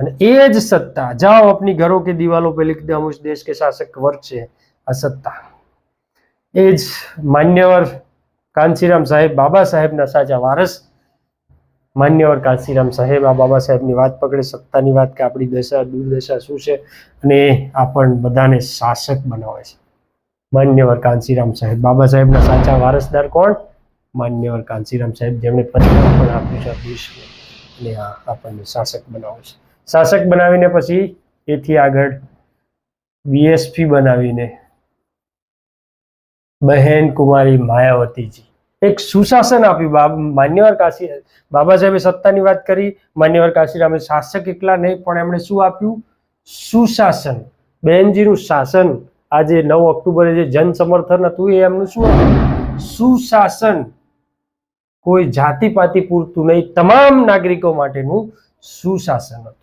અને એ જ સત્તા જાઓ अपनी घरों के दीवालों पे लिख दे हम उस देश के शासक वर्ग છે આ સત્તા એ જ માન્યવર કાંચીરામ સાહેબ બાબા સાહેબના સાચા વારસ માન્યવર કાંચીરામ સાહેબ આ બાબા સાહેબની વાત પકડે સત્તાની વાત કે આપણી દશા દુર્દશા શું છે અને એ આપણ બધાને શાસક બનાવે છે માન્યવર કાંચીરામ સાહેબ બાબા સાહેબના સાચા વારસદાર કોણ માન્યવર કાંચીરામ સાહેબ જેમણે પરિણામ પણ આપ્યું છે આ દેશને અને આ આપણને શાસક બનાવે છે શાસક બનાવીને પછી એથી આગળ બીએસપી બનાવીને બહેન કુમારી માયાવતીજી. એક સુશાસન આપ્યું. માન્યવર કાશી, બાબા સાહેબે સત્તાની વાત કરી. માન્યવર કાશીરામે શાસક એકલા નહીં, પણ એમણે શું આપ્યું? સુશાસન. બહેનજીનું શાસન. આજે નવ ઓક્ટોબરે જે જન સમર્થન હતું એ એમનું શું હતું? સુશાસન. કોઈ જાતિ પાતિ પૂરતું નહીં. તમામ નાગરિકો માટેનું સુશાસન હતું.